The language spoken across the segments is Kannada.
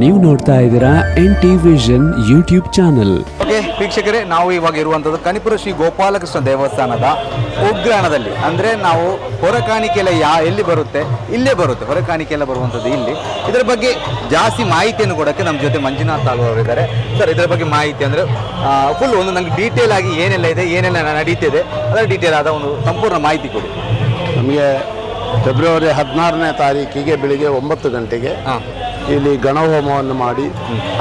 ನೀವು ನೋಡ್ತಾ ಇದ್ದೀರಾ N T vision YouTube channel. Okay ವೀಕ್ಷಕರೇ ನಾವು ಇವಾಗ ಇರುವಂತದ್ದು ಕನಿಪುರ ಶ್ರೀ ಗೋಪಾಲಕೃಷ್ಣ ದೇವಸ್ಥಾನದ ಉಗ್ರಾಣದಲ್ಲಿ. ಅಂದರೆ ನಾವು ಹೊರಕಾಣಿಕೆಲ್ಲ ಯಾ ಎಲ್ಲಿ ಬರುತ್ತೆ? ಇಲ್ಲೇ ಬರುತ್ತೆ. ಹೊರಕಾಣಿಕೆಲ್ಲ ಬರುವಂಥದ್ದು ಇಲ್ಲಿ. ಇದರ ಬಗ್ಗೆ ಜಾಸ್ತಿ ಮಾಹಿತಿಯನ್ನು ಕೊಡಕ್ಕೆ ನಮ್ಮ ಜೊತೆ ಮಂಜುನಾಥ್ ತಾಲೂ ಅವರು ಇದ್ದಾರೆ. ಸರ್ ಇದರ ಬಗ್ಗೆ ಮಾಹಿತಿ ಅಂದರೆ ಫುಲ್ ಒಂದು ನನಗೆ ಡೀಟೇಲ್ ಆಗಿ ಏನೆಲ್ಲ ಇದೆ ಏನೆಲ್ಲ ನಡೀತಿದೆ ಅದರ ಡೀಟೇಲ್ ಆದ ಒಂದು ಸಂಪೂರ್ಣ ಮಾಹಿತಿ ಕೊಡಿ. ನಮಗೆ ಫೆಬ್ರವರಿ ಹದಿನಾರನೇ ತಾರೀಕಿಗೆ ಬೆಳಿಗ್ಗೆ ಒಂಬತ್ತು ಗಂಟೆಗೆ ಹಾಂ. ಇಲ್ಲಿ ಗಣಹೋಮವನ್ನು ಮಾಡಿ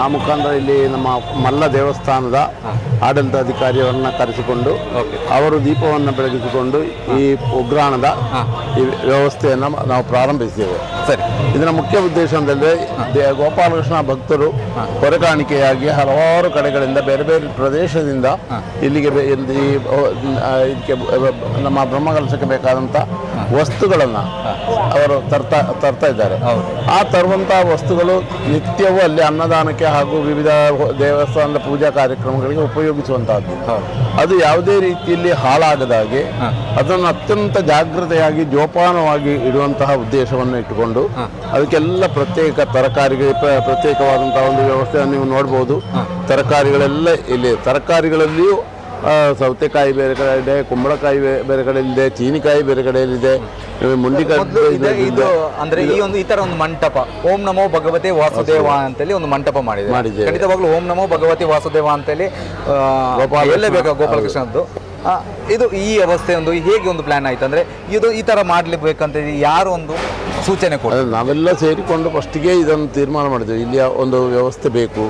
ಆ ಮುಖಾಂತರ ಇಲ್ಲಿ ನಮ್ಮ ಮಲ್ಲ ದೇವಸ್ಥಾನದ ಆಡಳಿತಾಧಿಕಾರಿಯವರನ್ನ ಕರೆಸಿಕೊಂಡು ಅವರು ದೀಪವನ್ನು ಬೆಳಗಿಸಿಕೊಂಡು ಈ ಉಗ್ರಾಣದ ಈ ವ್ಯವಸ್ಥೆಯನ್ನು ನಾವು ಪ್ರಾರಂಭಿಸಿದ್ದೇವೆ. ಸರಿ. ಇದರ ಮುಖ್ಯ ಉದ್ದೇಶ ಅಂತಂದರೆ ಗೋಪಾಲಕೃಷ್ಣ ಭಕ್ತರು ಹೊರಕಾಣಿಕೆಯಾಗಿ ಹಲವಾರು ಕಡೆಗಳಿಂದ ಬೇರೆ ಬೇರೆ ಪ್ರದೇಶದಿಂದ ಇಲ್ಲಿಗೆ ಇದಕ್ಕೆ ನಮ್ಮ ಬ್ರಹ್ಮಕಲಶಕ್ಕೆ ಬೇಕಾದಂಥ ವಸ್ತುಗಳನ್ನು ಅವರು ತರ್ತಾ ತರ್ತಾ ಇದ್ದಾರೆ. ಆ ತರುವಂಥ ವಸ್ತುಗಳು ನಿತ್ಯವೂ ಅಲ್ಲಿ ಅನ್ನದಾನಕ್ಕೆ ಹಾಗೂ ವಿವಿಧ ದೇವಸ್ಥಾನದ ಪೂಜಾ ಕಾರ್ಯಕ್ರಮಗಳಿಗೆ ಉಪಯೋಗಿಸುವಂತಹದ್ದು. ಅದು ಯಾವುದೇ ರೀತಿಯಲ್ಲಿ ಹಾಳಾಗದ ಹಾಗೆ ಅದನ್ನು ಅತ್ಯಂತ ಜಾಗೃತೆಯಾಗಿ ಜೋಪಾನವಾಗಿ ಇಡುವಂತಹ ಉದ್ದೇಶವನ್ನು ಇಟ್ಟುಕೊಂಡು ಅದಕ್ಕೆಲ್ಲ ಪ್ರತ್ಯೇಕ ತರಕಾರಿಗೆ ಪ್ರ- ಪ್ರತ್ಯೇಕವಾದಂತಹ ಒಂದು ವ್ಯವಸ್ಥೆಯನ್ನು ನೀವು ನೋಡ್ಬೋದು. ತರಕಾರಿಗಳೆಲ್ಲ ಇಲ್ಲಿ ತರಕಾರಿಗಳಲ್ಲಿಯೂ ಸೌತೆಕಾಯಿ ಬೇರೆ ಕಡೆ ಇದೆ ಕುಂಬಳಕಾಯಿ ಬೇರೆ ಬೇರೆ ಕಡೆಯಲ್ಲಿದೆ ಚೀನಿಕಾಯಿ ಬೇರೆ ಕಡೆಯಲ್ಲಿದೆ ಮುಂಡಿಕಾಯಿ ಇದು ಇದು. ಅಂದ್ರೆ ಈ ಒಂದು ಈ ತರ ಒಂದು ಮಂಟಪ ಓಂ ನಮೋ ಭಗವತೆ ವಾಸುದೇವ ಅಂತೇಳಿ ಒಂದು ಮಂಟಪ ಮಾಡಿದೆ ಮಾಡಿದೆ ಖಂಡಿತವಾಗ್ಲೂ ಓಂ ನಮೋ ಭಗವತಿ ವಾಸುದೇವ ಅಂತೇಳಿ. ಎಲ್ಲೇ ಬೇಕಾ ಗೋಪಾಲಕೃಷ್ಣದ್ದು? ಇದು ಈ ವ್ಯವಸ್ಥೆ ಒಂದು ಹೇಗೆ ಒಂದು ಪ್ಲಾನ್ ಆಯ್ತು ಅಂದ್ರೆ ಇದು ಈ ತರ ಮಾಡ್ಲಿಬೇಕಂತ ಯಾರು ಒಂದು ಸೂಚನೆ ಕೊಡ್ತೀವಿ ಅದೇ ನಾವೆಲ್ಲ ಸೇರಿಕೊಂಡು ಫಸ್ಟಿಗೆ ಇದನ್ನು ತೀರ್ಮಾನ ಮಾಡಿದ್ವಿ ಇಲ್ಲಿ ಒಂದು ವ್ಯವಸ್ಥೆ ಬೇಕು.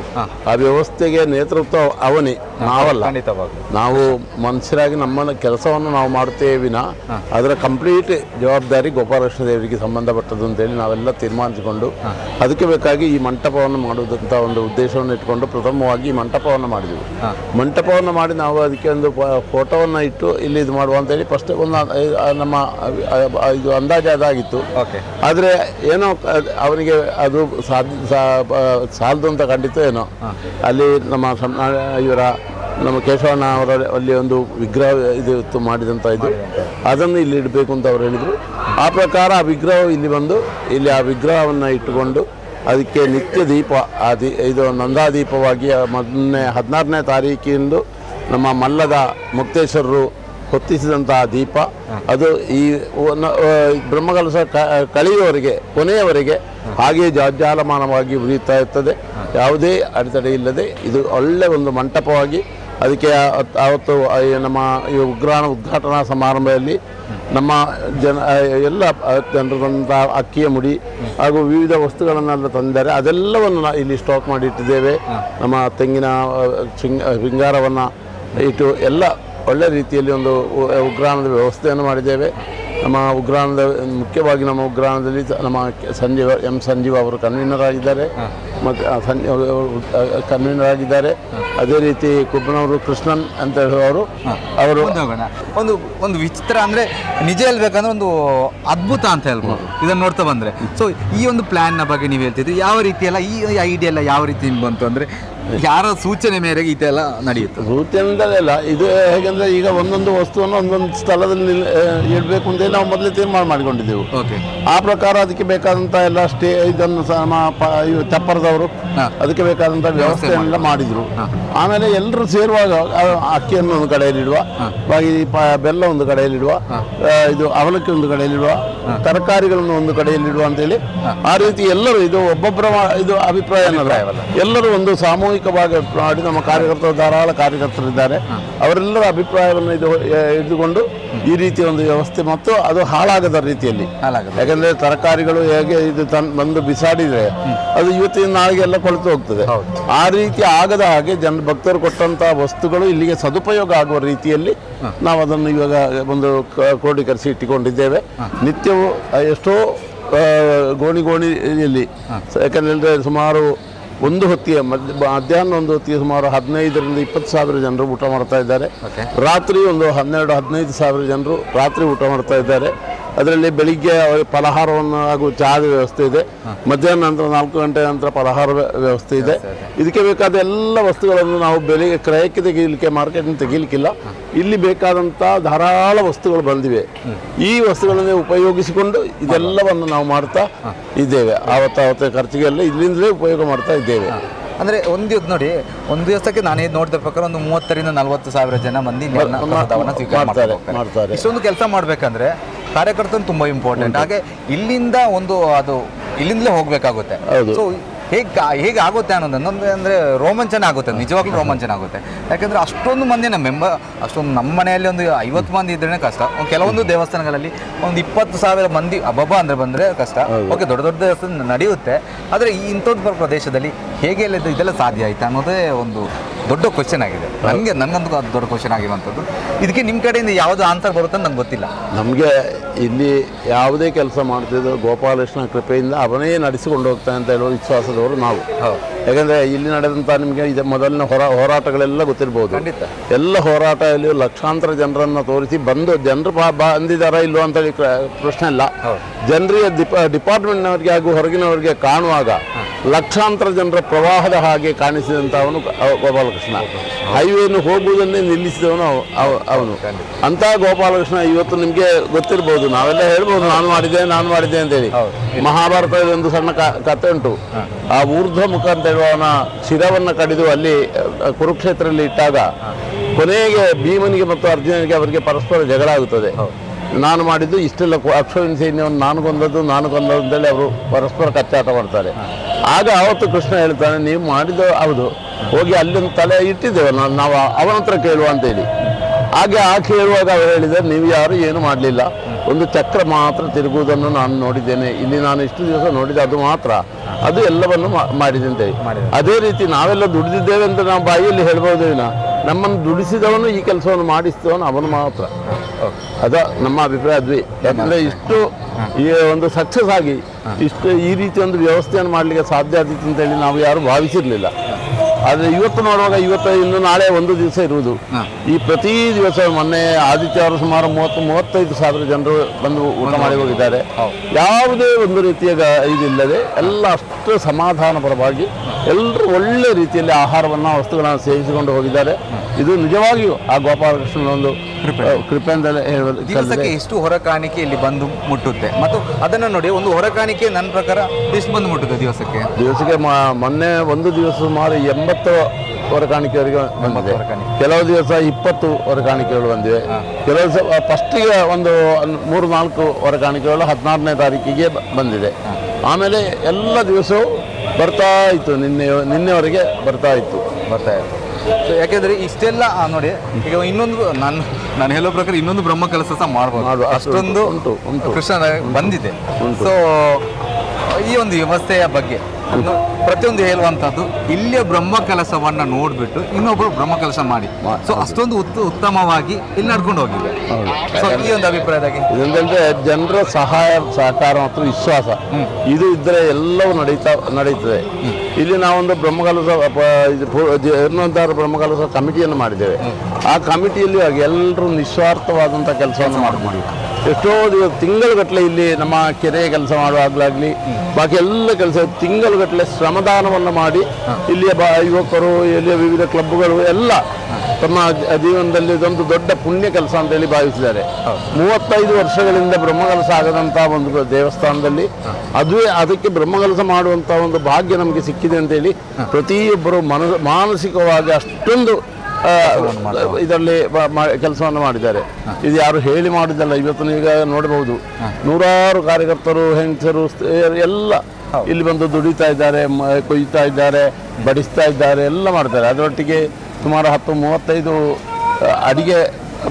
ಆ ವ್ಯವಸ್ಥೆಗೆ ನೇತೃತ್ವ ಅವನೇ ನಾವಲ್ಲ. ಖಂಡಿತವಾಗ್ಲೂ. ನಾವು ಮನುಷ್ಯರಾಗಿ ನಮ್ಮ ಕೆಲಸವನ್ನು ನಾವು ಮಾಡುತ್ತೇವೆ ವಿನ ಅದರ ಕಂಪ್ಲೀಟ್ ಜವಾಬ್ದಾರಿ ಗೋಪಾಲಕೃಷ್ಣ ದೇವರಿಗೆ ಸಂಬಂಧಪಟ್ಟದ್ದು ಅಂತೇಳಿ ನಾವೆಲ್ಲ ತೀರ್ಮಾನಿಸಿಕೊಂಡು ಅದಕ್ಕೆ ಬೇಕಾಗಿ ಈ ಮಂಟಪವನ್ನು ಮಾಡುವುದಂತ ಒಂದು ಉದ್ದೇಶವನ್ನು ಇಟ್ಕೊಂಡು ಪ್ರಥಮವಾಗಿ ಈ ಮಂಟಪವನ್ನು ಮಾಡಿದ್ವಿ. ಮಂಟಪವನ್ನು ಮಾಡಿ ನಾವು ಅದಕ್ಕೆ ಒಂದು ಫೋಟೋವನ್ನು ಇಟ್ಟು ಇಲ್ಲಿ ಇದು ಮಾಡುವ ಅಂತೇಳಿ ಫಸ್ಟ್ ಒಂದು ನಮ್ಮ ಇದು ಅಂದಾಜು ಅದಾಗಿತ್ತು ಓಕೆ. ಆದರೆ ಏನೋ ಅವರಿಗೆ ಅವನಿಗೆ ಅದು ಸಾಧ್ಯ ಅಂತ ಖಂಡಿತ ಏನೋ. ಅಲ್ಲಿ ನಮ್ಮ ಇವರ ನಮ್ಮ ಕೇಶವಣ್ಣ ಅವರ ಅಲ್ಲಿ ಒಂದು ವಿಗ್ರಹ ಇದು ಇತ್ತು ಮಾಡಿದಂಥ ಇದು. ಅದನ್ನು ಇಲ್ಲಿ ಇಡಬೇಕು ಅಂತ ಅವ್ರು ಹೇಳಿದರು. ಆ ಪ್ರಕಾರ ಆ ವಿಗ್ರಹ ಇಲ್ಲಿ ಬಂದು ಇಲ್ಲಿ ಆ ವಿಗ್ರಹವನ್ನು ಇಟ್ಟುಕೊಂಡು ಅದಕ್ಕೆ ನಿತ್ಯ ದೀಪ ಆ ದಿ ಇದು ನಂದಾದೀಪವಾಗಿ ಆ ಮೊದಲನೇ ಹದಿನಾರನೇ ತಾರೀಕಿಂದು ನಮ್ಮ ಮಲ್ಲದ ಮುಕ್ತೇಶ್ವರರು ಹೊತ್ತಿಸಿದಂತಹ ದೀಪ. ಅದು ಈ ಬ್ರಹ್ಮಕಲಶ ಕಳೆಯುವವರೆಗೆ ಕೊನೆಯವರೆಗೆ ಹಾಗೆಯೇ ಜಾಜ್ಜಾಲಮಾನವಾಗಿ ಉರಿಯುತ್ತಾ ಇರ್ತದೆ. ಯಾವುದೇ ಅಡೆತಡೆ ಇಲ್ಲದೆ ಇದು ಒಳ್ಳೆ ಒಂದು ಮಂಟಪವಾಗಿ ಅದಕ್ಕೆ ಅವತ್ತು- ನಮ್ಮ ಈ ಉಗ್ರಾಣ ಉದ್ಘಾಟನಾ ಸಮಾರಂಭದಲ್ಲಿ ನಮ್ಮ ಜನ ಎಲ್ಲ ಜನರು ಬಂದ ಅಕ್ಕಿಯ ಮುಡಿ ಹಾಗೂ ವಿವಿಧ ವಸ್ತುಗಳನ್ನೆಲ್ಲ ತಂದಿದ್ದಾರೆ ಅದೆಲ್ಲವನ್ನು ನಾ ಇಲ್ಲಿ ಸ್ಟಾಕ್ ಮಾಡಿ ಇಟ್ಟಿದ್ದೇವೆ ನಮ್ಮ ತೆಂಗಿನ ಶೃಂಗಾರವನ್ನು ಇಟ್ಟು ಎಲ್ಲ ಒಳ್ಳೆ ರೀತಿಯಲ್ಲಿ ಒಂದು ಉಗ್ರಾಣದ ವ್ಯವಸ್ಥೆಯನ್ನು ಮಾಡಿದ್ದೇವೆ. ನಮ್ಮ ಉಗ್ರಾಣದ ಮುಖ್ಯವಾಗಿ ನಮ್ಮ ಉಗ್ರಾಣದಲ್ಲಿ ನಮ್ಮ ಸಂಜೀವ ಎಂ ಸಂಜೀವ್ ಅವರು ಕನ್ವೀನರ್ ಆಗಿದ್ದಾರೆ. ಮತ್ತು ಕನ್ವೀನರ್ ಆಗಿದ್ದಾರೆ. ಅದೇ ರೀತಿ ಕುಬ್ಬನವರು ಕೃಷ್ಣನ್ ಅಂತ ಹೇಳುವವರು. ಅವರು ಒಂದು ಒಂದು ವಿಚಿತ್ರ ಅಂದರೆ ನಿಜ ಹೇಳ್ಬೇಕಂದ್ರೆ ಒಂದು ಅದ್ಭುತ ಅಂತ ಹೇಳ್ಬೋದು. ಇದನ್ನು ನೋಡ್ತಾ ಬಂದರೆ. ಸೊ ಈ ಒಂದು ಪ್ಲ್ಯಾನ್ನ ನ ಬಗ್ಗೆ ನೀವು ಹೇಳ್ತಿದ್ರಿ. ಯಾವ ರೀತಿಯಲ್ಲ ಈ ಐಡಿಯಾ ಎಲ್ಲ ಯಾವ ರೀತಿ ಬಂತು ಅಂದ್ರೆ ಯಾರ ಸೂಚನೆ ಮೇರೆಗೆ ಇದೆಲ್ಲ ನಡೆಯುತ್ತೆ? ಸೂಚನೆ ಇದು ಹೇಗೆಂದ್ರೆ ಈಗ ಒಂದೊಂದು ವಸ್ತುವನ್ನು ಒಂದೊಂದು ಸ್ಥಳದಲ್ಲಿ ಇಡಬೇಕು ಅಂತೇಳಿ ನಾವು ಮೊದಲೇ ತೀರ್ಮಾನ ಮಾಡಿಕೊಂಡಿದ್ದೆವು. ಓಕೆ. ಆ ಪ್ರಕಾರ ಅದಕ್ಕೆ ಬೇಕಾದಂಥ ಎಲ್ಲ ಸ್ಟೇ ಇದನ್ನು ಚಪ್ಪರದವರು. ಅದಕ್ಕೆ ಬೇಕಾದಂಥ ವ್ಯವಸ್ಥೆಯನ್ನೆಲ್ಲ ಮಾಡಿದ್ರು. ಆಮೇಲೆ ಎಲ್ಲರೂ ಸೇರುವಾಗ ಅಕ್ಕಿಯನ್ನು ಒಂದು ಕಡೆಯಲ್ಲಿಡುವ ಬೆಲ್ಲ ಒಂದು ಕಡೆಯಲ್ಲಿಡುವ ಇದು ಅವಲಕ್ಕಿ ಒಂದು ಕಡೆಯಲ್ಲಿಡುವ ತರಕಾರಿಗಳನ್ನು ಒಂದು ಕಡೆಯಲ್ಲಿ ಇಡುವ ಅಂತೇಳಿ. ಆ. ರೀತಿ ಎಲ್ಲರೂ ಇದು ಒಬ್ಬೊಬ್ಬರ ಇದು ಅಭಿಪ್ರಾಯ. ಎಲ್ಲರೂ ಒಂದು ಸಾಮೂಹಿಕವಾಗಿ ಮಾಡಿ ನಮ್ಮ ಕಾರ್ಯಕರ್ತರು ಧಾರಾಳ ಕಾರ್ಯಕರ್ತರಿದ್ದಾರೆ. ಅವರೆಲ್ಲರ ಅಭಿಪ್ರಾಯವನ್ನು ಇದು ಇದ್ದುಕೊಂಡು ಈ ರೀತಿಯ ಒಂದು ವ್ಯವಸ್ಥೆ ಮತ್ತು ಅದು ಹಾಳಾಗದ ರೀತಿಯಲ್ಲಿ. ಯಾಕಂದ್ರೆ ತರಕಾರಿಗಳು ಹೇಗೆ ಇದು ತನ್ ಬಂದು ಬಿಸಾಡಿದ್ರೆ ಅದು ಇವತ್ತಿನ ನಾಳೆಗೆ ಎಲ್ಲ ಕೊಳೆತು ಹೋಗ್ತದೆ. ಆ ರೀತಿ ಆಗದ ಹಾಗೆ ಜನ ಭಕ್ತರು ಕೊಟ್ಟಂತಹ ವಸ್ತುಗಳು ಇಲ್ಲಿಗೆ ಸದುಪಯೋಗ ಆಗುವ ರೀತಿಯಲ್ಲಿ ನಾವು ಅದನ್ನು ಇವಾಗ ಒಂದು ಕೋಡಿ ಕ್ರೋಢೀಕರಿಸಿ ಇಟ್ಟುಕೊಂಡಿದ್ದೇವೆ. ನಿತ್ಯವೂ ಎಷ್ಟೋ ಗೋಣಿ ಗೋಣಿಯಲ್ಲಿ ಯಾಕಂದ್ರೆ ಸುಮಾರು ಒಂದು ಹೊತ್ತಿಗೆ ಮಧ್ಯ ಮಧ್ಯಾಹ್ನ ಒಂದು ಹೊತ್ತಿಗೆ ಸುಮಾರು ಹದಿನೈದರಿಂದ ಇಪ್ಪತ್ತು ಸಾವಿರ ಜನರು ಊಟ ಮಾಡ್ತಾ ಇದ್ದಾರೆ. ರಾತ್ರಿ ಒಂದು ಹನ್ನೆರಡು ಹದಿನೈದು ಸಾವಿರ ಜನರು ರಾತ್ರಿ ಊಟ ಮಾಡ್ತಾ ಇದ್ದಾರೆ. ಅದರಲ್ಲಿ ಬೆಳಿಗ್ಗೆ ಫಲಹಾರವನ್ನು ಹಾಗೂ ಚಹಾದ ವ್ಯವಸ್ಥೆ ಇದೆ. ಮಧ್ಯಾಹ್ನ ನಂತರ ನಾಲ್ಕು ಗಂಟೆ ನಂತರ ಫಲಹಾರ ವ್ಯವಸ್ಥೆ ಇದೆ. ಇದಕ್ಕೆ ಬೇಕಾದ ಎಲ್ಲ ವಸ್ತುಗಳನ್ನು ನಾವು ಬೆಳಿಗ್ಗೆ ಕ್ರಯಕ್ಕೆ ತೆಗೀಲಿಕ್ಕೆ ಮಾರ್ಕೆಟ್ನ ತೆಗೀಲಿಕ್ಕಿಲ್ಲ. ಇಲ್ಲಿ ಬೇಕಾದಂಥ ಧಾರಾಳ ವಸ್ತುಗಳು ಬಂದಿವೆ. ಈ ವಸ್ತುಗಳನ್ನೇ ಉಪಯೋಗಿಸಿಕೊಂಡು ಇದೆಲ್ಲವನ್ನು ನಾವು ಮಾಡ್ತಾ ಇದ್ದೇವೆ. ಆವತ್ತಾವತ್ತೆ ಖರ್ಚಿಗೆಲ್ಲ ಇಲ್ಲಿಂದಲೇ ಉಪಯೋಗ ಮಾಡ್ತಾ ಇದ್ದೇವೆ. ಅಂದ್ರೆ ಒಂದು ದಿವಸ ನೋಡಿ ಒಂದು ದಿವಸಕ್ಕೆ ನಾನು ಇದು ನೋಡಿದ ಪ್ರಕಾರ ಒಂದು ಮೂವತ್ತರಿಂದ ನಲವತ್ತು ಸಾವಿರ ಜನ ಮಂದಿ. ಮಾಡ್ತಾರೆ. ಇಷ್ಟೊಂದು ಕೆಲಸ ಮಾಡ್ಬೇಕಂದ್ರೆ ಕಾರ್ಯಕರ್ತರು ತುಂಬಾ ಇಂಪಾರ್ಟೆಂಟ್ ಹಾಗೆ ಇಲ್ಲಿಂದ ಒಂದು ಅದು ಇಲ್ಲಿಂದಲೇ ಹೋಗ್ಬೇಕಾಗುತ್ತೆ. ಸೊ ಹೇಗೆ ಹೇಗೆ ಆಗುತ್ತೆ ಅನ್ನೋದು ಅಂದ್ರೆ ಅಂದರೆ ರೋಮಾಂಚನ ಆಗುತ್ತೆ ನಿಜವಾಗ್ಲೂ ರೋಮಾಂಚನ ಆಗುತ್ತೆ. ಯಾಕಂದ್ರೆ ಅಷ್ಟೊಂದು ಮಂದಿ ನಮ್ಮ ಮೆಂಬರ್ ಅಷ್ಟೊಂದು ನಮ್ಮ ಮನೆಯಲ್ಲಿ ಒಂದು ಐವತ್ತು ಮಂದಿ ಇದ್ರೇ ಕಷ್ಟ. ಒಂದ್ ಕೆಲವೊಂದು ದೇವಸ್ಥಾನಗಳಲ್ಲಿ ಒಂದು ಇಪ್ಪತ್ತು ಸಾವಿರ ಮಂದಿ ಅಬ್ಬಬ್ಬ ಅಂದರೆ ಬಂದರೆ ಕಷ್ಟ. ಓಕೆ ದೊಡ್ಡ ದೊಡ್ಡ ದೇವಸ್ಥಾನ ನಡೆಯುತ್ತೆ. ಆದರೆ ಈ ಇಂಥದ್ದು ಪ್ರದೇಶದಲ್ಲಿ ಹೇಗೆ ಎಲ್ಲ ಇದೆಲ್ಲ ಸಾಧ್ಯ ಆಯಿತು ಅನ್ನೋದೇ ಒಂದು ದೊಡ್ಡ ಕ್ವಶನ್ ಆಗಿದೆ. ನನಗೆ ನನಗಂತೂ ಅದು ದೊಡ್ಡ ಕ್ವಶನ್ ಆಗಿರುವಂಥದ್ದು. ಇದಕ್ಕೆ ನಿಮ್ಮ ಕಡೆಯಿಂದ ಯಾವುದು ಆನ್ಸರ್ ಬರುತ್ತೆ ಅಂತ ನಂಗೆ ಗೊತ್ತಿಲ್ಲ. ನಮಗೆ ಇಲ್ಲಿ ಯಾವುದೇ ಕೆಲಸ ಮಾಡ್ತಿದ್ರು ಗೋಪಾಲಕೃಷ್ಣ ಕೃಪೆಯಿಂದ ಅವನೇ ನಡೆಸಿಕೊಂಡು ಹೋಗ್ತಾನೆ ಅಂತ ಹೇಳುವ ವಿಶ್ವಾಸದವರು ನಾವು ಯಾಕಂದ್ರೆ ಇಲ್ಲಿ ನಡೆದಂಥ ನಿಮಗೆ ಇದೆ ಮೊದಲಿನ ಹೊರ ಹೋರಾಟಗಳೆಲ್ಲ ಗೊತ್ತಿರ್ಬೋದು ಖಂಡಿತ. ಎಲ್ಲ ಹೋರಾಟದಲ್ಲಿ ಲಕ್ಷಾಂತರ ಜನರನ್ನು ತೋರಿಸಿ ಬಂದು ಜನರು ಬಾ- ಬಂದಿದ್ದಾರಾ ಅಂತ ಅಂತೇಳಿ ಪ್ರ- ಪ್ರಶ್ನೆ ಇಲ್ಲ. ಜನರಿಗೆ ಡಿಪ ಡಿಪಾರ್ಟ್ಮೆಂಟ್ನವರಿಗೆ ಹಾಗೂ ಹೊರಗಿನವರಿಗೆ ಕಾಣುವಾಗ ಲಕ್ಷಾಂತರ ಜನರ ಪ್ರವಾಹದ ಹಾಗೆ ಕಾಣಿಸಿದಂಥ ಅವನು ಗೋಪಾಲಕೃಷ್ಣ. ಹೈವೇನು ಹೋಗುವುದನ್ನೇ ನಿಲ್ಲಿಸಿದವನು ಅವ- ಅವ- ಅವನು. ಅಂತ ಗೋಪಾಲಕೃಷ್ಣ ಇವತ್ತು ನಿಮಗೆ ಗೊತ್ತಿರ್ಬೋದು. ನಾವೆಲ್ಲ ಹೇಳ್ಬೋದು ನಾನು ಮಾಡಿದೆ ನಾನು ಮಾಡಿದ್ದೆ ಅಂತೇಳಿ. ಮಹಾಭಾರತದ ಒಂದು ಸಣ್ಣ ಕ- ಕಥೆ ಉಂಟು. ಆ ಊರ್ಧ್ವ ಮುಖ ಅಂತ ಹೇಳುವವನ ಶಿರವನ್ನು ಕಡಿದು ಅಲ್ಲಿ ಕುರುಕ್ಷೇತ್ರದಲ್ಲಿ ಇಟ್ಟಾಗ ಕೊನೆಗೆ ಭೀಮನಿಗೆ ಮತ್ತು ಅರ್ಜುನನಿಗೆ ಅವರಿಗೆ ಪರಸ್ಪರ ಜಗಳ ಆಗುತ್ತದೆ. ನಾನು ಮಾಡಿದ್ದು ಇಷ್ಟೆಲ್ಲ ಅಕ್ಷರ ಅಕ್ಷೋಹಿಣಿ ಸೈನ್ಯವನ್ನು ನಾನು ಕೊಂದದ್ದು ನಾನು ಕೊಂದದ್ದು ಅಂತೇಳಿ ಅವರು ಪರಸ್ಪರ ಕಚ್ಚಾಟ ಮಾಡ್ತಾರೆ. ಆಗ ಆವತ್ತು ಕೃಷ್ಣ ಹೇಳ್ತಾನೆ ನೀವು ಮಾಡಿದ ಹೌದು. ಹೋಗಿ ಅಲ್ಲೊಂದು ತಲೆ ಇಟ್ಟಿದ್ದೇವೆ. ನಾವು ನಾವು ಅವನ ಹತ್ರ ಕೇಳುವ ಅಂತ ಹೇಳಿ ಹಾಗೆ ಆ ಕೇಳುವಾಗ ಅವರು ಹೇಳಿದ್ದಾರೆ ನೀವು ಯಾರು ಏನು ಮಾಡಲಿಲ್ಲ. ಒಂದು ಚಕ್ರ ಮಾತ್ರ ತಿರುಗುವುದನ್ನು ನಾನು ನೋಡಿದ್ದೇನೆ. ಇಲ್ಲಿ ನಾನು ಇಷ್ಟು ದಿವಸ ನೋಡಿದೆ ಅದು ಮಾತ್ರ. ಅದು ಎಲ್ಲವನ್ನು ಮಾಡಿದೆ ಅಂತೇಳಿ. ಅದೇ ರೀತಿ ನಾವೆಲ್ಲ ದುಡಿದಿದ್ದೇವೆ ಅಂತ ನಾವು ಬಾಯಿಯಲ್ಲಿ ಹೇಳ್ಬೋದು ವಿನ. ನಮ್ಮನ್ನು ದುಡಿಸಿದವನು ಈ ಕೆಲಸವನ್ನು ಮಾಡಿಸಿದವನು ಅವನು ಮಾತ್ರ. ಅದ ನಮ್ಮ ಅಭಿಪ್ರಾಯ ಅದ್ವಿ. ಯಾಕಂದರೆ ಇಷ್ಟು ಈ ಒಂದು ಸಕ್ಸಸ್ ಆಗಿ ಇಷ್ಟು ಈ ರೀತಿ ಒಂದು ವ್ಯವಸ್ಥೆಯನ್ನು ಮಾಡಲಿಕ್ಕೆ ಸಾಧ್ಯ ಅಂತ ಅಂತೇಳಿ ನಾವು ಯಾರು ಭಾವಿಸಿರ್ಲಿಲ್ಲ. ಆದರೆ ಇವತ್ತು ನೋಡುವಾಗ ಇವತ್ತು ಇನ್ನು ನಾಳೆ ಒಂದು ದಿವಸ ಇರುವುದು. ಈ ಪ್ರತಿ ದಿವಸ ಮೊನ್ನೆ ಆದಿತ್ಯವಾರ ಸುಮಾರು ಮೂವತ್ತು ಮೂವತ್ತೈದು ಸಾವಿರ ಜನರು ಬಂದು ಊಟ ಮಾಡಿ ಹೋಗಿದ್ದಾರೆ. ಯಾವುದೇ ಒಂದು ರೀತಿಯ ಇದಿಲ್ಲದೆ ಎಲ್ಲ ಅಷ್ಟು ಸಮಾಧಾನಪರವಾಗಿ ಎಲ್ಲರೂ ಒಳ್ಳೆ ರೀತಿಯಲ್ಲಿ ಆಹಾರವನ್ನು ವಸ್ತುಗಳನ್ನು ಸೇವಿಸಿಕೊಂಡು ಹೋಗಿದ್ದಾರೆ. ಇದು ನಿಜವಾಗಿಯೂ ಆ ಗೋಪಾಲಕೃಷ್ಣನ ಒಂದು ಕೃಪೆ. ಅಂತಲೇ ಹೇಳಲು ದಿವಸಕ್ಕೆ ಎಷ್ಟು ಹೊರ ಕಾಣಿಕೆ ಇಲ್ಲಿ ಬಂದು ಮುಟ್ಟುತ್ತೆ? ಮತ್ತು ಅದನ್ನು ನೋಡಿ ಒಂದು ಹೊರ ಕಾಣಿಕೆ ನನ್ನ ಪ್ರಕಾರ ಎಷ್ಟು ಬಂದು ಮುಟ್ಟುತ್ತೆ ದಿವಸಕ್ಕೆ? ದಿವಸಕ್ಕೆ ಮೊನ್ನೆ ಒಂದು ದಿವಸ ಸುಮಾರು ಎಂಬತ್ತು ಹೊರಕಾಣಿಕೆಯವರಿಗೆ ಬಂದಿದೆ. ಹೊರಕಾಣಿಕೆ. ಕೆಲವು ದಿವಸ ಇಪ್ಪತ್ತು ಹೊರಕಾಣಿಕೆಗಳು ಬಂದಿವೆ. ಕೆಲವು ದಿವಸ ಫಸ್ಟಿಗೆ ಒಂದು ಮೂರು ನಾಲ್ಕು ಹೊರಕಾಣಿಕೆಗಳು ಹದಿನಾರನೇ ತಾರೀಕಿಗೆ ಬಂದಿದೆ. ಆಮೇಲೆ ಎಲ್ಲ ದಿವಸವೂ ಬರ್ತಾ ಇತ್ತು ನಿನ್ನೆ ನಿನ್ನೆವರೆಗೆ ಬರ್ತಾ ಇತ್ತು. ಬರ್ತಾ ಇತ್ತು. ಸೊ ಯಾಕೆಂದ್ರೆ ಇಷ್ಟೆಲ್ಲ ನೋಡಿ ಈಗ ಇನ್ನೊಂದು ನಾನು ನಾನು ಹೇಳೋ ಪ್ರಕಾರ ಇನ್ನೊಂದು ಬ್ರಹ್ಮ ಕೆಲಸ ಸಹ ಮಾಡ್ಬೋದು ಅಷ್ಟೊಂದು. ಕೃಷ್ಣ ಬಂದಿದೆ. ಸೊ ಈ ಒಂದು ವ್ಯವಸ್ಥೆಯ ಬಗ್ಗೆ. ಪ್ರತಿಯೊಂದು ಹೇಳುವಂಥದ್ದು ಇಲ್ಲಿಯ ಬ್ರಹ್ಮ ಕೆಲಸವನ್ನ ನೋಡ್ಬಿಟ್ಟು ಇನ್ನೊಬ್ರು ಬ್ರಹ್ಮ ಕೆಲಸ ಮಾಡಿ. ಸೊ ಅಷ್ಟೊಂದು ಉತ್ತ ಉತ್ತಮವಾಗಿ ಇಲ್ಲಿ ನಡ್ಕೊಂಡು ಹೋಗಿದೆ ಸೊ ಈ ಒಂದು ಅಭಿಪ್ರಾಯದಾಗಿ ಜನರ ಸಹಾಯ ಸಹಕಾರ ಮತ್ತು ವಿಶ್ವಾಸ. ಇದು ಇದ್ದರೆ ಎಲ್ಲವೂ ನಡೀತಾ ನಡೀತದೆ. ಇಲ್ಲಿ ನಾವೊಂದು ಬ್ರಹ್ಮಕಲಸ ಜ- ಬ್ರಹ್ಮಕಲಸ ಕಮಿಟಿಯನ್ನು ಮಾಡಿದ್ದೇವೆ. ಆ ಕಮಿಟಿಯಲ್ಲಿ ಎಲ್ಲರೂ ನಿಸ್ವಾರ್ಥವಾದಂಥ ಕೆಲಸವನ್ನು ಮಾಡ್ಬೋದು. ಎಷ್ಟೋ ದಿವಸ ತಿಂಗಳುಗಟ್ಟಲೆ ಇಲ್ಲಿ ನಮ್ಮ ಕೆರೆ ಕೆಲಸ ಮಾಡುವಾಗಲಾಗಲಿ ಬಾಕಿ ಎಲ್ಲ ಕೆಲಸ ತಿಂಗಳುಗಟ್ಟಲೆ ಶ್ರಮದಾನವನ್ನು ಮಾಡಿ ಇಲ್ಲಿಯ ಬ ಯುವಕರು, ಇಲ್ಲಿಯ ವಿವಿಧ ಕ್ಲಬ್ಗಳು ಎಲ್ಲ ತಮ್ಮ ಜೀವನದಲ್ಲಿ ಇದೊಂದು ದೊಡ್ಡ ಪುಣ್ಯ ಕೆಲಸ ಅಂತೇಳಿ ಭಾವಿಸಿದ್ದಾರೆ. ಮೂವತ್ತೈದು ವರ್ಷಗಳಿಂದ ಬ್ರಹ್ಮಕಲಸ ಆಗದಂಥ ಒಂದು ದೇವಸ್ಥಾನದಲ್ಲಿ ಅದುವೇ ಅದಕ್ಕೆ ಬ್ರಹ್ಮಕಲಸ ಮಾಡುವಂಥ ಒಂದು ಭಾಗ್ಯ ನಮಗೆ ಸಿಕ್ಕಿದೆ ಅಂತೇಳಿ ಪ್ರತಿಯೊಬ್ಬರು ಮನ ಮಾನಸಿಕವಾಗಿ ಅಷ್ಟೊಂದು ಇದರಲ್ಲಿ ಕೆಲಸವನ್ನು ಮಾಡಿದ್ದಾರೆ. ಇದು ಯಾರು ಹೇಳಿ ಮಾಡಿದ್ದಲ್ಲ ಇವತ್ತು ಈಗ ನೋಡಬಹುದು ನೂರಾರು ಕಾರ್ಯಕರ್ತರು ಹೆಂಗಸರು ಎಲ್ಲ ಇಲ್ಲಿ ಬಂದು ದುಡಿತಾ ಇದ್ದಾರೆ ಕೊಯ್ತಾ ಇದ್ದಾರೆ ಬಡಿಸ್ತಾ ಇದ್ದಾರೆ ಎಲ್ಲ ಮಾಡ್ತಾರೆ. ಅದರೊಟ್ಟಿಗೆ ಸುಮಾರು ಹತ್ತು ಮೂವತ್ತೈದು ಅಡಿಗೆ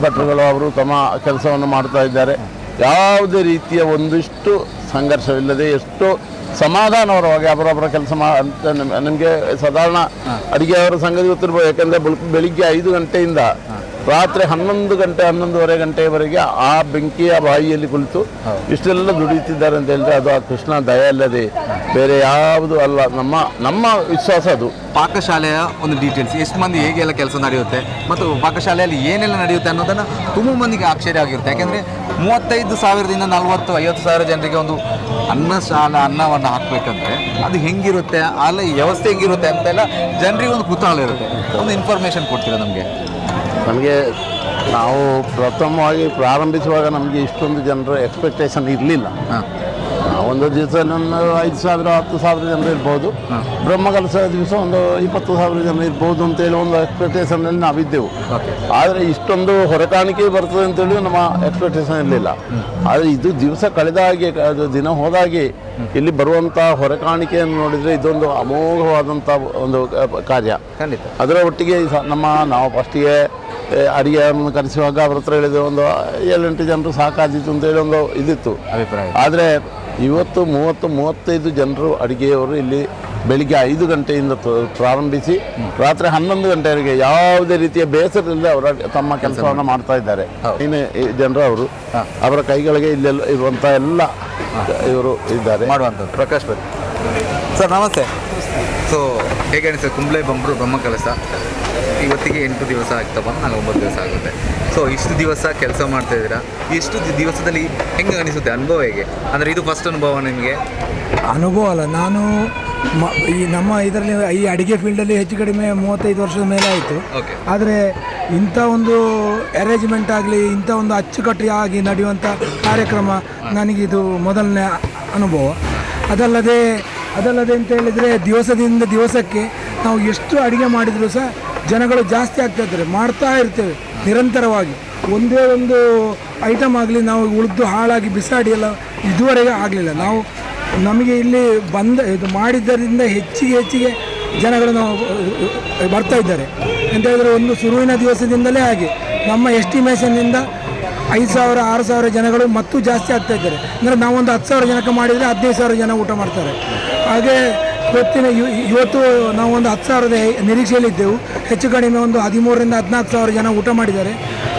ಭಟ್ರುಗಳು ಅವರು ತಮ್ಮ ಕೆಲಸವನ್ನು ಮಾಡ್ತಾ ಇದ್ದಾರೆ. ಯಾವುದೇ ರೀತಿಯ ಒಂದಿಷ್ಟು ಸಂಘರ್ಷವಿಲ್ಲದೆ ಎಷ್ಟು ಸಮಾಧಾನಪರವಾಗಿ ಅವರೊಬ್ಬರ ಕೆಲಸ ಮಾ ನಿಮಗೆ ಸಾಧಾರಣ ಅಡಿಗೆಯವರ ಸಂಗತಿ ಗೊತ್ತಿರ್ಬೋದು ಯಾಕಂದರೆ ಬೆಳಿಗ್ಗೆ ಐದು ಗಂಟೆಯಿಂದ ರಾತ್ರಿ ಹನ್ನೊಂದು ಗಂಟೆ ಹನ್ನೊಂದುವರೆ ಗಂಟೆವರೆಗೆ ಆ ಬೆಂಕಿಯ ಬಾಯಿಯಲ್ಲಿ ಕುಳಿತು ಇಷ್ಟೆಲ್ಲ ದುಡಿಯುತ್ತಿದ್ದಾರೆ ಅಂತ ಹೇಳಿದ್ರೆ ಅದು ಆ ಕೃಷ್ಣ ದಯ ಅಲ್ಲದೆ ಬೇರೆ ಯಾವುದು ಅಲ್ಲ. ನಮ್ಮ ನಮ್ಮ ವಿಶ್ವಾಸ ಅದು. ಪಾಕಶಾಲೆಯ ಒಂದು ಡೀಟೇಲ್ಸ್ ಎಷ್ಟು ಮಂದಿ ಹೇಗೆಲ್ಲ ಕೆಲಸ ನಡೆಯುತ್ತೆ ಮತ್ತು ಪಾಕಶಾಲೆಯಲ್ಲಿ ಏನೆಲ್ಲ ನಡೆಯುತ್ತೆ ಅನ್ನೋದನ್ನು ತುಂಬ ಮಂದಿಗೆ ಆಶ್ಚರ್ಯ ಆಗಿರುತ್ತೆ. ಯಾಕೆಂದರೆ ಮೂವತ್ತೈದು ಸಾವಿರದಿಂದ ನಲವತ್ತು ಐವತ್ತು ಸಾವಿರ ಜನರಿಗೆ ಒಂದು ಅನ್ನ ಶಾಲ ಅನ್ನವನ್ನು ಹಾಕಬೇಕಂದ್ರೆ ಅದು ಹೆಂಗಿರುತ್ತೆ ಅಲ್ಲಿ ವ್ಯವಸ್ಥೆ ಹೆಂಗಿರುತ್ತೆ ಅಂತೆಲ್ಲ ಜನರಿಗೆ ಒಂದು ಕುತೂಹಲ ಇರುತ್ತೆ. ಒಂದು ಇನ್ಫಾರ್ಮೇಷನ್ ಕೊಡ್ತೀರಾ ನಮಗೆ? ನಮಗೆ ನಾವು ಪ್ರಥಮವಾಗಿ ಪ್ರಾರಂಭಿಸುವಾಗ ನಮಗೆ ಇಷ್ಟೊಂದು ಜನರ ಎಕ್ಸ್ಪೆಕ್ಟೇಷನ್ ಇರಲಿಲ್ಲ. ಒಂದು ದಿವಸ ನನ್ನ ಐದು ಸಾವಿರ ಹತ್ತು ಸಾವಿರ ಜನರು ಇರ್ಬೋದು. ಬ್ರಹ್ಮಕಲಸ ದಿವಸ ಒಂದು ಇಪ್ಪತ್ತು ಸಾವಿರ ಜನ ಇರ್ಬೋದು ಅಂತೇಳಿ ಒಂದು ಎಕ್ಸ್ಪೆಕ್ಟೇಷನಲ್ಲಿ ನಾವಿದ್ದೆವು. ಇದ್ದೆವು ಆದರೆ ಇಷ್ಟೊಂದು ಹೊರಕಾಣಿಕೆ ಬರ್ತದೆ ಅಂತೇಳಿ ನಮ್ಮ ಎಕ್ಸ್ಪೆಕ್ಟೇಷನ್ ಇರಲಿಲ್ಲ. ಆದರೆ ಇದು ದಿವಸ ಕಳೆದ ಹಾಗೆ ಅದು ದಿನ ಹೋದಾಗೆ ಇಲ್ಲಿ ಬರುವಂಥ ಹೊರಕಾಣಿಕೆಯನ್ನು ನೋಡಿದರೆ ಇದೊಂದು ಅಮೋಘವಾದಂಥ ಒಂದು ಕಾರ್ಯ. ಖಂಡಿತ. ಅದರ ಒಟ್ಟಿಗೆ ನಮ್ಮ ನಾವು ಫಸ್ಟಿಗೆ ಅಡಿಗೆಯನ್ನು ಕರೆಸುವಾಗ ಅವ್ರ ಹತ್ರ ಹೇಳಿದ ಒಂದು ಏಳೆಂಟು ಜನರು ಸಾಕಾದಿತ್ತು ಅಂತೇಳಿ ಒಂದು ಇದಿತ್ತು. ಅಭಿಪ್ರಾಯ. ಆದರೆ ಇವತ್ತು ಮೂವತ್ತು ಮೂವತ್ತೈದು ಜನರು ಅಡುಗೆಯವರು ಇಲ್ಲಿ ಬೆಳಿಗ್ಗೆ ಐದು ಗಂಟೆಯಿಂದ ಪ್ರಾರಂಭಿಸಿ ರಾತ್ರಿ ಹನ್ನೊಂದು ಗಂಟೆವರೆಗೆ ಯಾವುದೇ ರೀತಿಯ ಬೇಸರದಿಂದ ಅವರ ತಮ್ಮ ಕೆಲಸವನ್ನು ಮಾಡ್ತಾ ಇದ್ದಾರೆ. ಇನ್ನು ಜನರು ಅವರು ಅವರ ಕೈಗಳಿಗೆ ಇಲ್ಲೆಲ್ಲ ಇರುವಂಥ ಎಲ್ಲ ಇವರು ಇದ್ದಾರೆ. ಮಾಡುವಂಥದ್ದು. ಪ್ರಕಾಶ್ ಸರ್ ನಮಸ್ತೆ. ಸೊ ಹೇಗೆ ಅನಿಸ್ತದೆ? ಕುಂಬ್ಳೆ ಬಂಬರು ಬ್ರಹ್ಮ ಕೆಲಸ ಇವತ್ತಿಗೆ ಎಂಟು ದಿವಸ ಆಗ್ತಾ ಬಂದು ನಾಲ್ಕು ಒಂಬತ್ತು ದಿವಸ ಆಗುತ್ತೆ. ಸೊ ಇಷ್ಟು ದಿವಸ ಕೆಲಸ ಮಾಡ್ತಾ ಇದ್ದೀರಾ? ಇಷ್ಟು ದಿವಸದಲ್ಲಿ ಹೆಂಗೆ ಅನಿಸುತ್ತೆ ಅನುಭವ ಹೇಗೆ? ಅಂದರೆ ಇದು ಫಸ್ಟ್ ಅನುಭವ ನಿಮಗೆ? ಅನುಭವ ಅಲ್ಲ ನಾನು ಮ ಈ ನಮ್ಮ ಇದರಲ್ಲಿ ಈ ಅಡುಗೆ ಫೀಲ್ಡಲ್ಲಿ ಹೆಚ್ಚು ಕಡಿಮೆ ಮೂವತ್ತೈದು ವರ್ಷದ ಮೇಲೆ ಆಯಿತು. ಆದರೆ ಇಂಥ ಒಂದು ಅರೇಂಜ್ಮೆಂಟ್ ಆಗಲಿ ಇಂಥ ಒಂದು ಅಚ್ಚುಕಟ್ಟಾಗಿ ನಡೆಯುವಂಥ ಕಾರ್ಯಕ್ರಮ ನನಗಿದು ಮೊದಲನೇ ಅನುಭವ. ಅದಲ್ಲದೆ ಅದಲ್ಲದೆ ಅಂತ ಹೇಳಿದರೆ ದಿವಸದಿಂದ ದಿವಸಕ್ಕೆ ನಾವು ಎಷ್ಟು ಅಡುಗೆ ಮಾಡಿದರೂ ಸಹ ಜನಗಳು ಜಾಸ್ತಿ ಆಗ್ತಾ ಇದ್ದಾರೆ. ಮಾಡ್ತಾ ಇರ್ತೇವೆ, ನಿರಂತರವಾಗಿ. ಒಂದೇ ಒಂದು ಐಟಮ್ ಆಗಲಿ, ನಾವು ಉಳಿದು ಹಾಳಾಗಿ ಬಿಸಾಡಿ ಎಲ್ಲ ಇದುವರೆಗೆ ಆಗಲಿಲ್ಲ. ನಾವು ನಮಗೆ ಇಲ್ಲಿ ಬಂದ, ಇದು ಮಾಡಿದ್ದರಿಂದ ಹೆಚ್ಚಿಗೆ ಹೆಚ್ಚಿಗೆ ಜನಗಳು ನಾವು ಬರ್ತಾ ಇದ್ದಾರೆ. ಅಂತ ಹೇಳಿದ್ರೆ ಒಂದು ಶುರುವಿನ ದಿವಸದಿಂದಲೇ ಹಾಗೆ. ನಮ್ಮ ಎಸ್ಟಿಮೇಷನ್ನಿಂದ ಐದು ಸಾವಿರ, ಆರು ಸಾವಿರ ಜನಗಳು ಮತ್ತೂ ಜಾಸ್ತಿ ಆಗ್ತಾ ಇದ್ದಾರೆ. ಅಂದರೆ ನಾವೊಂದು ಹತ್ತು ಸಾವಿರ ಜನಕ್ಕೆ ಮಾಡಿದರೆ ಹದಿನೈದು ಸಾವಿರ ಜನ ಊಟ ಮಾಡ್ತಾರೆ. ಹಾಗೆ ಇವತ್ತಿನ ಇವ್- ಇವತ್ತು ನಾವು ಒಂದು ಹತ್ತು ಸಾವಿರದ ನಿರೀಕ್ಷೆಯಲ್ಲಿದ್ದೆವು. ಹೆಚ್ಚು ಕಡಿಮೆ ಒಂದು ಹದಿಮೂರರಿಂದ ಹದಿನಾಲ್ಕು ಸಾವಿರ ಜನ ಊಟ ಮಾಡಿದ್ದಾರೆ.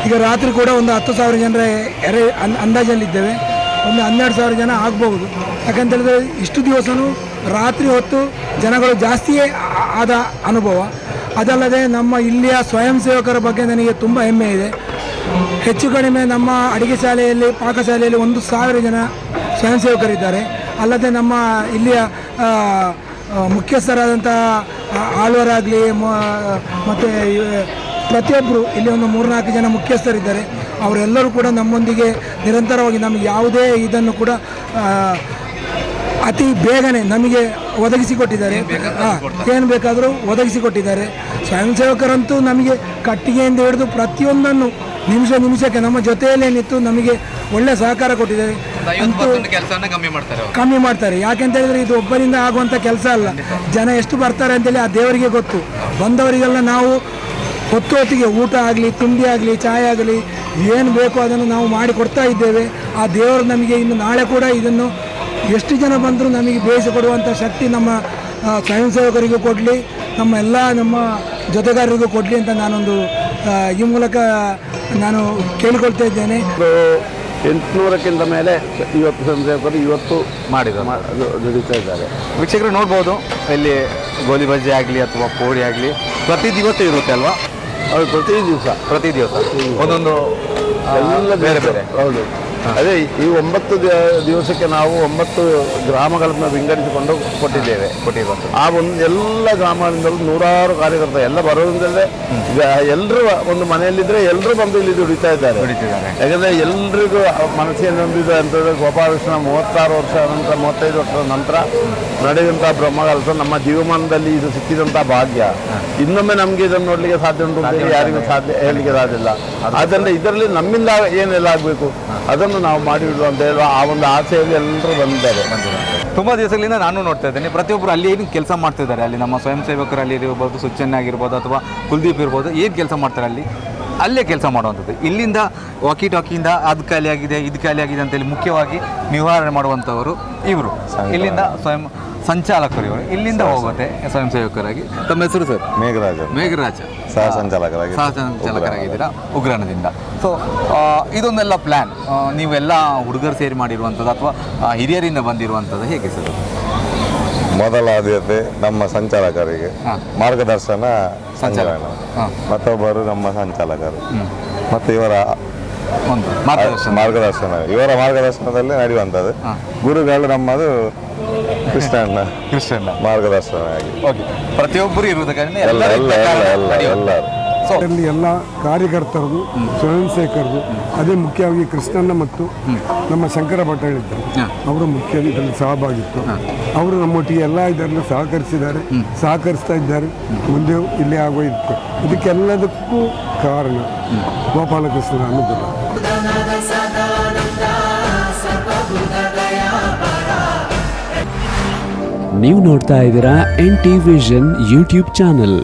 ಈಗ ರಾತ್ರಿ ಕೂಡ ಒಂದು ಹತ್ತು ಸಾವಿರ ಜನರ ಎರೆ ಅಂದಾಜಲ್ಲಿದ್ದೇವೆ. ಒಂದು ಹನ್ನೆರಡು ಸಾವಿರ ಜನ ಆಗ್ಬಹುದು. ಯಾಕಂತೇಳಿದ್ರೆ ಇಷ್ಟು ದಿವಸವೂ ರಾತ್ರಿ ಹೊತ್ತು ಜನಗಳು ಜಾಸ್ತಿಯೇ ಆದ ಅನುಭವ. ಅದಲ್ಲದೆ ನಮ್ಮ ಇಲ್ಲಿಯ ಸ್ವಯಂ ಸೇವಕರ ಬಗ್ಗೆ ನನಗೆ ತುಂಬ ಹೆಮ್ಮೆ ಇದೆ. ಹೆಚ್ಚು ಕಡಿಮೆ ನಮ್ಮ ಅಡುಗೆ ಶಾಲೆಯಲ್ಲಿ ಪಾಕಶಾಲೆಯಲ್ಲಿ ಒಂದು ಸಾವಿರ ಜನ ಸ್ವಯಂ ಸೇವಕರಿದ್ದಾರೆ. ಅಲ್ಲದೆ ನಮ್ಮ ಇಲ್ಲಿಯ ಮುಖ್ಯಸ್ಥರಾದಂಥ ಆಳ್ವರಾಗಲಿ ಮತ್ತು ಪ್ರತಿಯೊಬ್ಬರು ಇಲ್ಲಿ ಒಂದು ಮೂರ್ನಾಲ್ಕು ಜನ ಮುಖ್ಯಸ್ಥರಿದ್ದಾರೆ. ಅವರೆಲ್ಲರೂ ಕೂಡ ನಮ್ಮೊಂದಿಗೆ ನಿರಂತರವಾಗಿ ನಮಗೆ ಯಾವುದೇ ಇದನ್ನು ಕೂಡ ಅತಿ ಬೇಗನೆ ನಮಗೆ ಒದಗಿಸಿಕೊಟ್ಟಿದ್ದಾರೆ. ಏನು ಬೇಕಾದರೂ ಒದಗಿಸಿಕೊಟ್ಟಿದ್ದಾರೆ. ಸ್ವಯಂ ಸೇವಕರಂತೂ ನಮಗೆ ಕಟ್ಟಿಗೆಯಿಂದ ಹಿಡಿದು ಪ್ರತಿಯೊಂದನ್ನು ನಿಮಿಷ ನಿಮಿಷಕ್ಕೆ ನಮ್ಮ ಜೊತೆಯಲ್ಲೇ ನಿಂತು ನಮಗೆ ಒಳ್ಳೆ ಸಹಕಾರ ಕೊಟ್ಟಿದ್ದಾರೆ. ಕಮ್ಮಿ ಮಾಡ್ತಾರೆ ಅವರು. ಕಮ್ಮಿ ಮಾಡ್ತಾರೆ. ಯಾಕೆಂತ ಹೇಳಿದ್ರೆ ಇದು ಒಬ್ಬರಿಂದ ಆಗುವಂಥ ಕೆಲಸ ಅಲ್ಲ. ಜನ ಎಷ್ಟು ಬರ್ತಾರೆ ಅಂತೇಳಿ ಆ ದೇವರಿಗೆ ಗೊತ್ತು. ಬಂದವರಿಗೆಲ್ಲ ನಾವು ಹೊತ್ತು ಹೊತ್ತಿಗೆ ಊಟ ಆಗಲಿ ತಿಂಡಿ ಆಗಲಿ ಚಾಯ್ ಆಗಲಿ ಏನು ಬೇಕೋ ಅದನ್ನು ನಾವು ಮಾಡಿ ಕೊಡ್ತಾ ಇದ್ದೇವೆ. ಆ ದೇವರು ನಮಗೆ ಇನ್ನು ನಾಳೆ ಕೂಡ ಇದನ್ನು ಎಷ್ಟು ಜನ ಬಂದರೂ ನಮಗೆ ಬೇಯಿಸಿಕೊಡುವಂಥ ಶಕ್ತಿ ನಮ್ಮ ಸ್ವಯಂ ಸೇವಕರಿಗೂ ಕೊಡಲಿ ನಮ್ಮ ಎಲ್ಲ ನಮ್ಮ ಜೊತೆಗಾರರಿಗೂ ಕೊಡಲಿ ಅಂತ ನಾನೊಂದು ಈ ಮೂಲಕ ನಾನು ಕೇಳಿಕೊಳ್ತಾ ಇದ್ದೇನೆ. ಎಂಟುನೂರಕ್ಕಿಂತ ಮೇಲೆ ಇವತ್ತು ಸ್ವಯಂ ಸೇವಕರು ಇವತ್ತು ಮಾಡಿದ್ದಾರೆ. ದುಡಿತಾ ಇದ್ದಾರೆ. ವೀಕ್ಷಕರು ನೋಡ್ಬೋದು ಇಲ್ಲಿ ಗೋಲಿ ಬಜ್ಜಿ ಆಗಲಿ ಅಥವಾ ಪೋಡಿ ಆಗಲಿ ಪ್ರತಿ ದಿವಸ ಇರುತ್ತೆ ಅಲ್ವಾ? ಅದು ಪ್ರತಿ ದಿವಸ. ಪ್ರತಿ ದಿವಸ. ಒಂದೊಂದು ಎಲ್ಲ ಬೇರೆ ಬೇರೆ. ಹೌದು. ಅದೇ ಈ ಒಂಬತ್ತು ದಿವಸಕ್ಕೆ ನಾವು ಒಂಬತ್ತು ಗ್ರಾಮಗಳನ್ನು ವಿಂಗಡಿಸಿಕೊಂಡು ಕೊಟ್ಟಿದ್ದೇವೆ. ಕೊಟ್ಟಿರುವಂಥ ಆ ಒಂದು ಎಲ್ಲ ಗ್ರಾಮಗಳಿಂದಲೂ ನೂರಾರು ಕಾರ್ಯಕರ್ತ ಎಲ್ಲ ಬರೋದ್ರಿಂದಲೇ ಎಲ್ಲರೂ ಒಂದು ಮನೆಯಲ್ಲಿದ್ದರೆ ಎಲ್ಲರೂ ಬಂದು ಇಲ್ಲಿ ದುಡಿತಾ ಇದ್ದಾರೆ. ಯಾಕಂದರೆ ಎಲ್ರಿಗೂ ಮನಸ್ಸಿಗೆ ನೊಂದಿದೆ ಅಂತಂದರೆ ಗೋಪಾಲಕೃಷ್ಣ ಮೂವತ್ತಾರು ವರ್ಷ ನಂತರ ಮೂವತ್ತೈದು ವರ್ಷದ ನಂತರ ನಡೆದಂಥ ಬ್ರಹ್ಮಕಲಸ ನಮ್ಮ ಜೀವಮಾನದಲ್ಲಿ ಇದು ಸಿಕ್ಕಿದಂಥ ಭಾಗ್ಯ. ಇನ್ನೊಮ್ಮೆ ನಮಗೆ ಇದನ್ನು ನೋಡಲಿಕ್ಕೆ ಸಾಧ್ಯ ಉಂಟು ಅಂತೇಳಿ ಯಾರಿಗೂ ಸಾಧ್ಯ ಹೇಳಲಿಕ್ಕೆ ಸಾಧ್ಯ ಇಲ್ಲ ಆದ್ದರಿಂದ ಇದರಲ್ಲಿ ನಮ್ಮಿಂದ ಏನೆಲ್ಲ ಆಗಬೇಕು? ಅದನ್ನು ನಾವು ಮಾಡಿಬಿಡುವ ಅಂತ ಹೇಳುವ ಆ ಒಂದು ಆಸೆಯಲ್ಲಿ ಎಲ್ಲರೂ ಬಂದಿದ್ದಾರೆ. ತುಂಬ ದಿವಸಗಳಿಂದ ನಾನು ನೋಡ್ತಾ ಇದ್ದೇನೆ. ಪ್ರತಿಯೊಬ್ಬರು ಅಲ್ಲಿ ಏನು ಕೆಲಸ ಮಾಡ್ತಿದ್ದಾರೆ? ಅಲ್ಲಿ ನಮ್ಮ ಸ್ವಯಂ ಸೇವಕರು ಅಲ್ಲಿ ಇರ್ಬೋದು ಸುಚ್ಚನ್ನ ಆಗಿರ್ಬೋದು ಅಥವಾ ಕುಲ್ದೀಪ್ ಇರ್ಬೋದು, ಏನು ಕೆಲಸ ಮಾಡ್ತಾರೆ ಅಲ್ಲಿ? ಅಲ್ಲೇ ಕೆಲಸ ಮಾಡುವಂಥದ್ದು. ಇಲ್ಲಿಂದ ವಾಕಿ ಟಾಕಿಯಿಂದ ಅದು ಖಾಲಿ ಆಗಿದೆ, ಇದು ಖಾಲಿ ಆಗಿದೆ ಅಂತೇಳಿ ಮುಖ್ಯವಾಗಿ ನಿವಾರಣೆ ಮಾಡುವಂಥವರು ಇವರು. ಇಲ್ಲಿಂದ ಸ್ವಯಂ ಸಂಚಾಲಕರು ಇವರು. ಇಲ್ಲಿಂದ ಹೋಗುತ್ತೆ ಸ್ವಯಂ ಸೇವಕರಾಗಿ. ತಮ್ಮ ಹೆಸರು ಸರ್? ಮೇಘರಾಜ ಮೇಘರಾಜ. ಸಹ ಸಂಚಾಲಕರಾಗಿ ಸಹ ಸಂಚಾಲಕರಾಗಿದ್ದೀರಾ? ಉಗ್ರಾಣದಿಂದ ಸೊ ಇದೊಂದೆಲ್ಲ ಪ್ಲ್ಯಾನ್ ನೀವೆಲ್ಲ ಹುಡುಗರು ಸೇರಿ ಮಾಡಿರುವಂಥದ್ದು ಅಥವಾ ಹಿರಿಯರಿಂದ ಬಂದಿರುವಂಥದ್ದು ಹೇಗೆ ಸರ್? ಮೊದಲ ಆದ್ಯತೆ ನಮ್ಮ ಸಂಚಾಲಕರಿಗೆ. ಮಾರ್ಗದರ್ಶನ ಸಂಚಾಲಕ. ಮತ್ತೊಬ್ಬರು ನಮ್ಮ ಸಂಚಾಲಕರು. ಮತ್ತು ಇವರ ಒಂದು ಮಾರ್ಗದರ್ಶನ. ಮಾರ್ಗದರ್ಶನ. ಇವರ ಮಾರ್ಗದರ್ಶನದಲ್ಲಿ ನಡೆಯುವಂಥದ್ದು. ಗುರುಗಳು ನಮ್ಮದು ಕೃಷ್ಣನ ಕ್ರಿಶ್ಚಿಯನ್ ಮಾರ್ಗದರ್ಶನ ಆಗಿ ಓಕೆ ಪ್ರತಿಯೊಬ್ಬರು ಇರುವುದ ಎಲ್ಲ ಎಲ್ಲ ಎಲ್ಲ ಎಲ್ಲ ಎಲ್ಲರೂ ಅದರಲ್ಲಿ ಎಲ್ಲ ಕಾರ್ಯಕರ್ತರದು ಸ್ವಯಂ ಸೇವಕರದು ಅದೇ ಮುಖ್ಯವಾಗಿ ಕೃಷ್ಣಣ್ಣ ಮತ್ತು ನಮ್ಮ ಶಂಕರ ಭಟ್ ಹೇಳಿದ್ದರು. ಅವರು ಮುಖ್ಯ ಇದರಲ್ಲಿ ಸಹಭಾಗಿತ್ತು. ಅವರು ನಮ್ಮೊಟ್ಟಿಗೆ ಎಲ್ಲ ಇದರಲ್ಲಿ ಸಹಕರಿಸಿದ್ದಾರೆ ಸಹಕರಿಸ್ತಾ ಇದ್ದಾರೆ. ಮುಂದೆ ಇಲ್ಲೇ ಆಗೋಯ್ತು. ಇದಕ್ಕೆಲ್ಲದಕ್ಕೂ ಕಾರಣ ಗೋಪಾಲಕೃಷ್ಣನ ಅನುಗ್ರಹ. ನೀವು ನೋಡ್ತಾ ಇದ್ದೀರಾ N T vision YouTube channel.